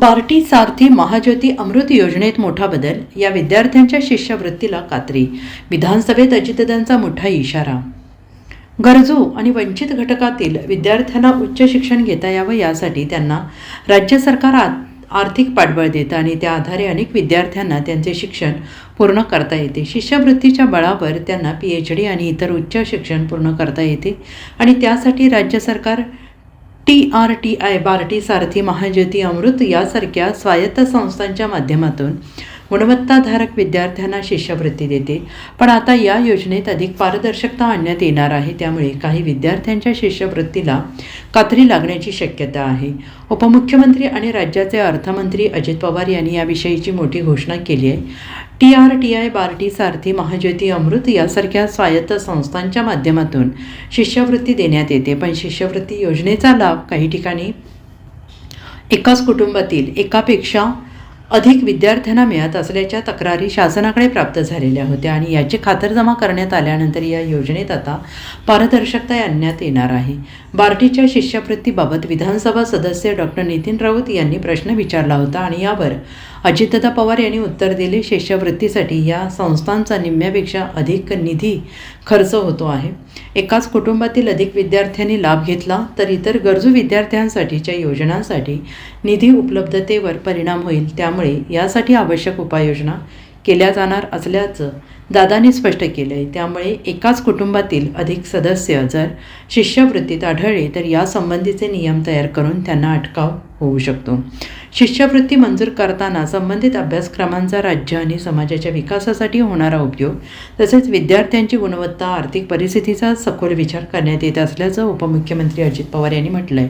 बार्टी सारथी महाज्योती अमृत योजनेत मोठा बदल या विद्यार्थ्यांच्या शिष्यवृत्तीला कात्री विधानसभेत अजितदांचा मोठा इशारा. गरजू आणि वंचित घटकातील विद्यार्थ्यांना उच्च शिक्षण घेता यावं यासाठी त्यांना राज्य सरकार आ आर्थिक पाठबळ देतं आणि त्या आधारे अनेक विद्यार्थ्यांना त्यांचे शिक्षण पूर्ण करता येते. शिष्यवृत्तीच्या बळावर त्यांना पी एच डी आणि इतर उच्च शिक्षण पूर्ण करता येते आणि त्यासाठी राज्य सरकार T R T I Barti Sarthi Mahajyoti Amrut यासारख्या स्वायत्त संस्थांच्या माध्यमातून गुणवत्ताधारक विद्यार्थ्यांना शिष्यवृत्ती देते. पण आता या योजनेत अधिक पारदर्शकता आणण्यात येणार आहे. त्यामुळे काही विद्यार्थ्यांच्या शिष्यवृत्तीला कात्री लागण्याची शक्यता आहे. उपमुख्यमंत्री आणि राज्याचे अर्थमंत्री अजित पवार यांनी याविषयीची मोठी घोषणा केली आहे. T R T I Barti Sarthi Mahajyoti Amrut यासारख्या स्वायत्त संस्थांच्या माध्यमातून शिष्यवृत्ती देण्यात येते. पण शिष्यवृत्ती योजनेचा लाभ काही ठिकाणी एकाच कुटुंबातील एकापेक्षा अधिक विद्यार्थ्यांना मिळत असल्याच्या तक्रारी शासनाकडे प्राप्त झालेल्या होत्या आणि याची खातरजमा करण्यात आल्यानंतर या योजनेत आता पारदर्शकता आणण्यात येणार आहे. बार्टीच्या शिष्यवृत्तीबाबत विधानसभा सदस्य डॉक्टर नितीन राऊत यांनी प्रश्न विचारला होता आणि यावर अजितदादा पवार यांनी उत्तर दिले शिष्यवृत्तीसाठी या संस्थांचा निम्म्यापेक्षा अधिक निधी खर्च होतो आहे. एकाच कुटुंबातील अधिक विद्यार्थ्यांनी लाभ घेतला तर इतर गरजू विद्यार्थ्यांसाठीच्या योजनांसाठी निधी उपलब्धतेवर परिणाम होईल. त्यामुळे यासाठी आवश्यक उपाययोजना केल्या जाणार असल्याचं दादांनी स्पष्ट केलं आहे त्यामुळे एकाच कुटुंबातील अधिक सदस्य जर शिष्यवृत्तीत आढळले तर यासंबंधीचे नियम तयार करून त्यांना अटकाव होऊ शकतो. शिष्यवृत्ती मंजूर करताना संबंधित अभ्यासक्रमांचा राज्य आणि समाजाच्या विकासासाठी होणारा उपयोग तसेच विद्यार्थ्यांची गुणवत्ता आर्थिक परिस्थितीचा सखोल विचार करण्यात येत असल्याचं उपमुख्यमंत्री अजित पवार यांनी म्हटलं आहे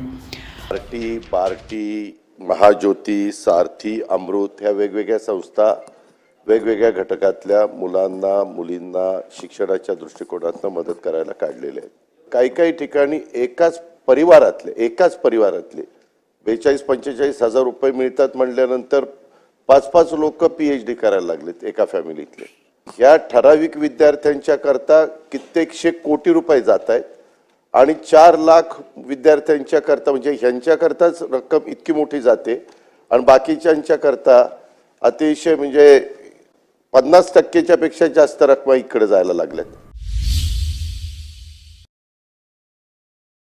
पार्टी पार्टी महाज्योती सारथी अमृत ह्या वेगवेगळ्या संस्था वेगवेगळ्या घटकातल्या मुलांना मुलींना शिक्षणाच्या दृष्टिकोनातून मदत करायला काढलेले आहेत. काही काही ठिकाणी एकाच परिवारातले एकाच परिवारातले बेचाळीस पंचेचाळीस हजार रुपये मिळतात म्हणल्यानंतर पाच पाच लोक पी एच डी करायला लागलेत एका फॅमिलीतले. ह्या ठराविक विद्यार्थ्यांच्या करता कित्येकशे कोटी रुपये जात आहेत आणि चार लाख विद्यार्थ्यांच्या करता म्हणजे ह्यांच्या करताच रक्कम इतकी मोठी जाते. आणि बाकीच्यांच्या करता अतिशय म्हणजे पन्नास टक्केच्या पेक्षा जास्त रक्कम इकडे जायला लागल्यात.